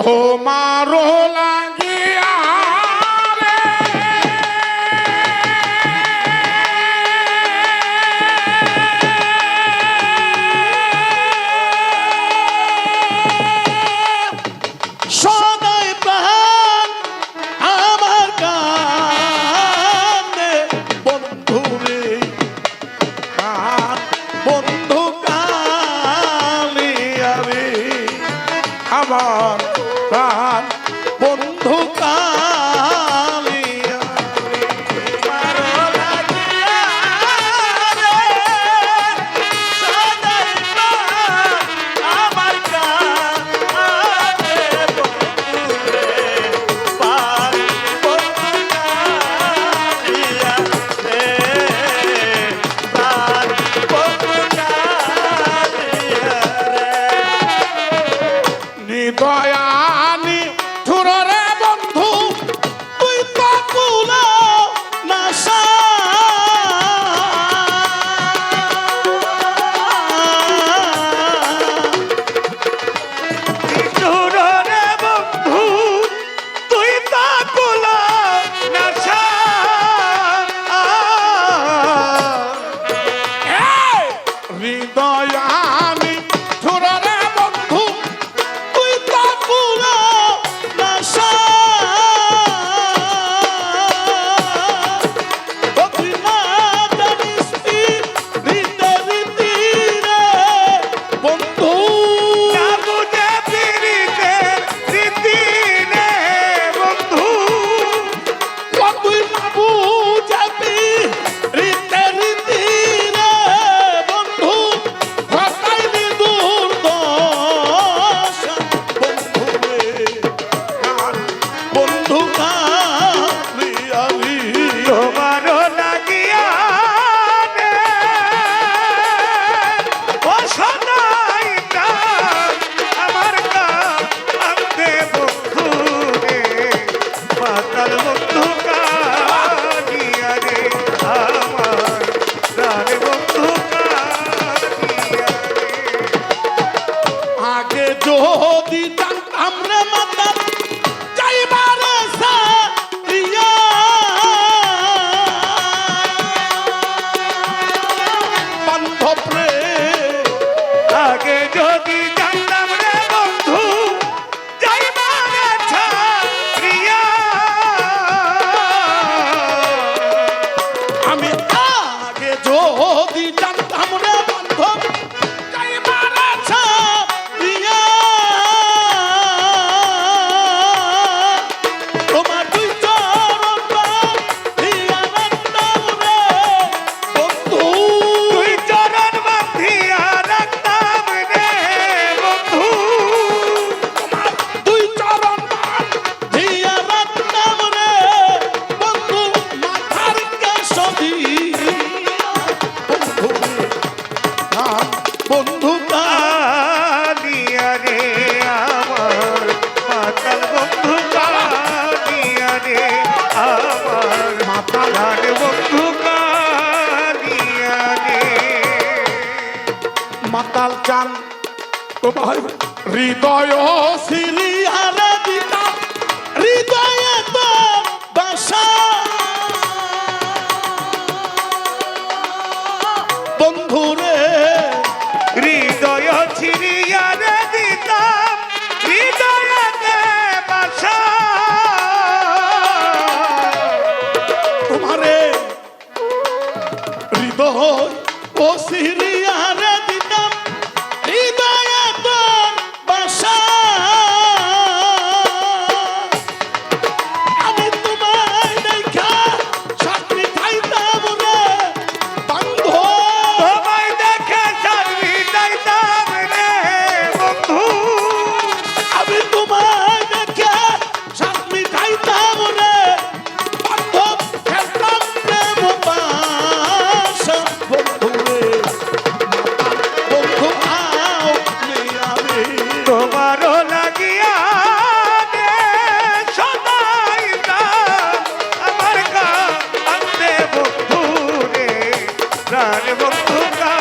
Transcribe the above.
তোমার का যদি জানতাম রে বন্ধু কানিয়া রে আমার মাতাল বন্ধু কানিয়া রে আমার মাতাল বন্ধু কানিয়া রে মাতাল চান হৃদয় সিলিয়া সিহরি কার বন্ধু